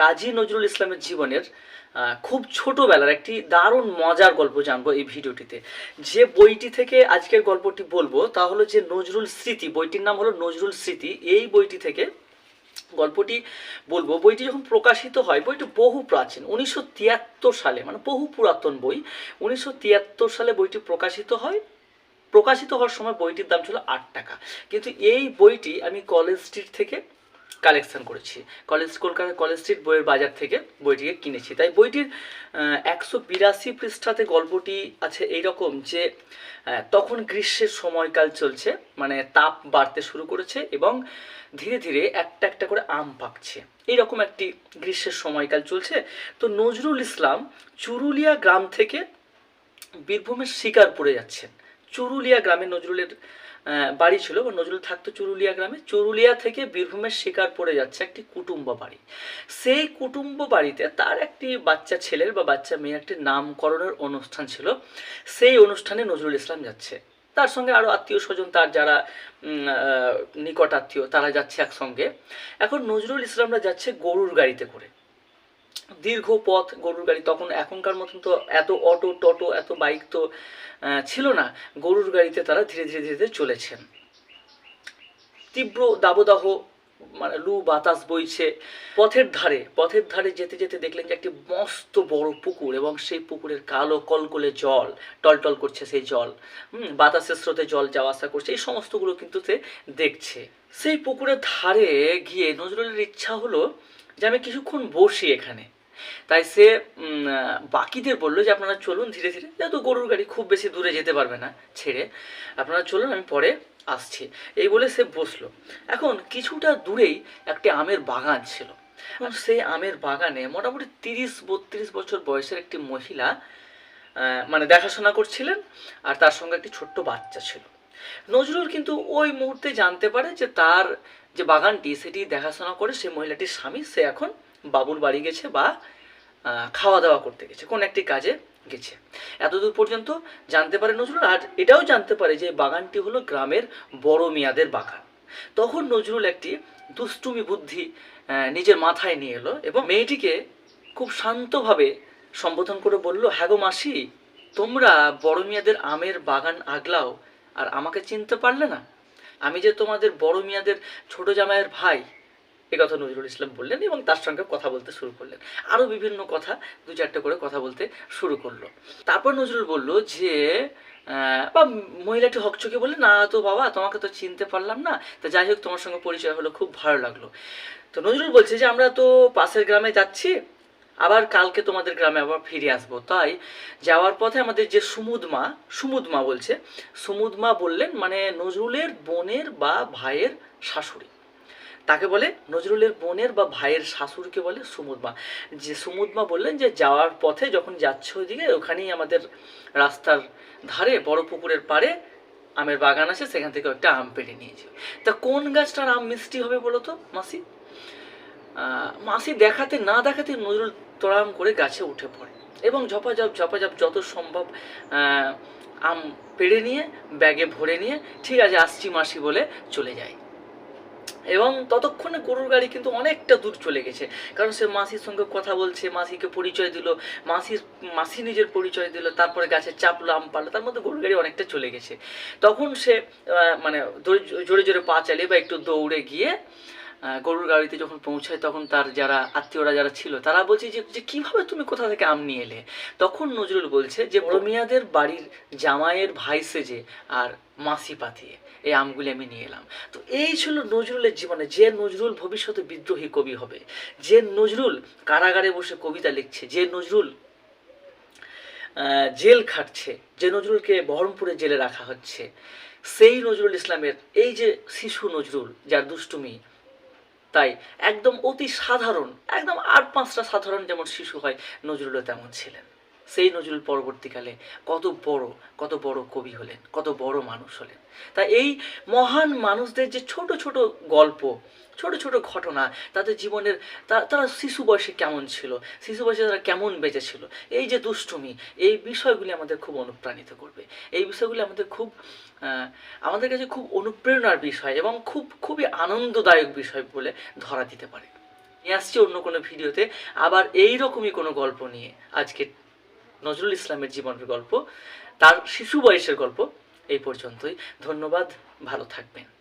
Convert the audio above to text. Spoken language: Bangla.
কাজী নজরুল ইসলামের জীবনের খুব ছোটবেলার একটি দারুণ মজার গল্প জানব এই ভিডিওটিতে। যে বইটি থেকে আজকের গল্পটি বলব তা হলো যে নজরুল স্মৃতি, বইটির নাম হলো নজরুল স্মৃতি। এই বইটি থেকে গল্পটি বলব। বইটি যখন প্রকাশিত হয়, বইটি বহু প্রাচীন, উনিশশো তিয়াত্তর সালে মানে বহু পুরাতন বই। উনিশশো তিয়াত্তর সালে বইটি প্রকাশিত হয়। প্রকাশিত হওয়ার সময় বইটির দাম ছিল আট টাকা। কিন্তু এই বইটি আমি কলেজ স্ট্রিট থেকে কালেকশন করেছি। কলেজ কলকাতা, কলেজ স্ট্রিট বইয়ের বাজার থেকে বইটিকে কিনেছি। তাই বইটির একশো বিরাশি পৃষ্ঠাতে গল্পটি আছে এইরকম যে তখন গ্রীষ্মের সময়কাল চলছে মানে তাপ বাড়তে শুরু করেছে এবং ধীরে ধীরে একটা একটা করে আম পাকছে। এইরকম একটি গ্রীষ্মের সময়কাল চলছে। তো নজরুল ইসলাম চুরুলিয়া গ্রাম থেকে বীরভূমের শিকারপুরে যাচ্ছেন। চুরুলিয়া গ্রামে নজরুলের বাড়ি ছিল, বা নজরুল থাকতো চুরুলিয়া গ্রামে। চুরুলিয়া থেকে বীরভূমের শিকার পড়ে যাচ্ছে একটি কুটুম্ব বাড়ি। সেই কুটুম্ব বাড়িতে তার একটি বাচ্চা ছেলের বা বাচ্চা মেয়ের একটি নামকরণের অনুষ্ঠান ছিল। সেই অনুষ্ঠানে নজরুল ইসলাম যাচ্ছে। তার সঙ্গে আরও আত্মীয় স্বজন, তার যারা নিকট আত্মীয়, তারা যাচ্ছে একসঙ্গে। এখন নজরুল ইসলামরা যাচ্ছে গরুর গাড়িতে করে। দীর্ঘ পথ গরুর গাড়ি, তখন এখনকার মতন তো এত অটো, টোটো, এত বাইক তো ছিল না। গরুর গাড়িতে তারা ধীরে ধীরে ধীরে ধীরে চলেছেন। তীব্র দাবদাহ মানে লু, বাতাস বইছে। পথের ধারে পথের ধারে যেতে যেতে দেখলেন যে একটি মস্ত বড় পুকুর এবং সেই পুকুরের কালো কলকলে জল টলটল করছে সেই জল। হুম, বাতাসের স্রোতে জল যাওয়া আসা করছে, এই সমস্তগুলো কিন্তু সে দেখছে। সেই পুকুরের ধারে গিয়ে নজরুলের ইচ্ছা হলো যে আমি কিছুক্ষণ বসি এখানে। তাই সে বাকিদের বলল যে, আপনারা চলুন ধীরে ধীরে। যেহেতু গরুর গাড়ি খুব বেশি দূরে যেতে পারবে না ছেড়ে। আপনারা চলুন, আমি পরে আসছি। এই বলে সে বসল। এখন কিছুটা দূরেই একটি আমের বাগান ছিল। এবং সেই আমের বাগানে মোটামুটি তিরিশ, বত্রিশ বছর বয়সের একটি মহিলা মানে দেখাশোনা করছিলেন আর তার সঙ্গে একটি ছোট্ট বাচ্চা ছিল। নজরুল কিন্তু ওই মুহূর্তে জানতে পারে যে তার যে বাগানটি, সেটি দেখাশোনা করে সেই মহিলাটির স্বামী, সে এখন বাবুর বাড়ি গেছে বা খাওয়া দাওয়া করতে গেছে, কোন একটি কাজে গেছে। এতদূর পর্যন্ত জানতে পারে নজরুল, আর এটাও জানতে পারে যে বাগানটি হলো গ্রামের বড় মিয়াদের বাগান। তখন নজরুল একটি দুষ্টুমি বুদ্ধি নিজের মাথায় নিয়ে এলো এবং মেয়েটিকে খুব শান্তভাবে সম্বোধন করে বলল হ্যাঁ গো মাসি, তোমরা বড় মিয়াদের আমের বাগান আগলাও, আর আমাকে চিনতে পারলে না? আমি যে তোমাদের বড় মিয়াদের ছোট জামাইয়ের ভাই, এ কথা নজরুল ইসলাম বললেন এবং তার সঙ্গে কথা বলতে শুরু করলেন। আরও বিভিন্ন কথা, দু চারটে করে কথা বলতে শুরু করল। তারপর নজরুল বলল যে বা মহিলাটি হকচকে বললে, না তো বাবা, তোমাকে তো চিনতে পারলাম না। তা যাই হোক, তোমার সঙ্গে পরিচয় হলো, খুব ভালো লাগল। তো নজরুল বলছে যে, আমরা তো পাশের গ্রামে যাচ্ছি আবার কালকে তোমাদের গ্রামে আবার ফিরে আসব। তাই যাওয়ার পথে আমাদের যে সুমুদ মা সুমুদ মা বলছে, সুমুদ মা বললেন মানে নজরুলের বোনের বা ভাইয়ের শাশুড়ি। তাকে বলে নজরুলের বোনের বা ভাইয়ের শাশুড়িকে বলে সুমুদমা যে সুমুদমা বললেন যে যাওয়ার পথে যখন যাচ্ছে ওইদিকে, ওখানেই আমাদের রাস্তার ধারে, বড় পুকুরের পাড়ে আমের বাগান আছে, সেখান থেকে একটা আম পেড়ে নিয়েছে তা কোন গাছটার আম মিষ্টি হবে বলো তো, মাসি? মাসি দেখাতে না দেখাতে নজরুল তোড়াম করে গাছে উঠে পড়ে। এবং ঝপাঝপ ঝপাঝপ যত সম্ভব আম পেড়ে নিয়ে, ব্যাগে ভরে নিয়ে, ঠিক আছে, আসছি মাসি বলে চলে যায় এবং ততক্ষণে গরুর গাড়ি কিন্তু অনেকটা দূর চলে গেছে। কারণ সে মাসির সঙ্গে কথা বলছে, মাসিকে পরিচয় দিল মাসির মাসি নিজের পরিচয় দিল, তারপরে গাছে চাপলো আম পারল তার মধ্যে গরুর গাড়ি অনেকটা চলে গেছে। তখন সে মানে জোরে জোরে পা চালিয়ে বা একটু দৌড়ে গিয়ে গরুর গাড়িতে যখন পৌঁছায় তখন তার যারা আত্মীয়রা যারা ছিল তারা বলছে যে যে কীভাবে তুমি কোথা থেকে আম নিয়ে এলে? তখন নজরুল বলছে যে বড় বাড়ির জামাইয়ের ভাই সেজে আর মাসি পাতিয়ে এই আমগুলি আমি নিয়ে এলাম। তো এই ছিল নজরুলের জীবনে। যে নজরুল ভবিষ্যতে বিদ্রোহী কবি হবে যে নজরুল কারাগারে বসে কবিতা লিখছে যে নজরুল আহ, জেল খাটছে যে নজরুলকে বহরমপুরে জেলে রাখা হচ্ছে সেই নজরুল ইসলামের এই যে শিশু নজরুল যার দুষ্টুমি তাই একদম অতি সাধারণ একদম আট পাঁচটা সাধারণ যেমন শিশু হয় নজরুলও তেমন ছিলেন। সেই নজরুল পরবর্তীকালে কত বড় কত বড় কবি হলেন, কত বড় মানুষ হলেন। তা এই মহান মানুষদের যে ছোট ছোট গল্প, ছোট ছোট ঘটনা, তাদের জীবনের তারা শিশু বয়সে কেমন ছিল, শিশু বয়সে তারা কেমন বেঁচেছিল এই যে দুষ্টুমি, এই বিষয়গুলি আমাদের খুব অনুপ্রাণিত করবে। এই বিষয়গুলি আমাদের খুব আমাদের কাছে খুব অনুপ্রেরণার বিষয় এবং খুব, খুবই আনন্দদায়ক বিষয় বলে ধরা দিতে পারে। নিয়ে আসছি অন্য কোনো ভিডিওতে, আবার এই রকমই কোনো গল্প নিয়ে আজকে নজরুল ইসলামের জীবনের গল্প তার শিশু বয়সের গল্প এই পর্যন্তই। ধন্যবাদ ভালো থাকবেন।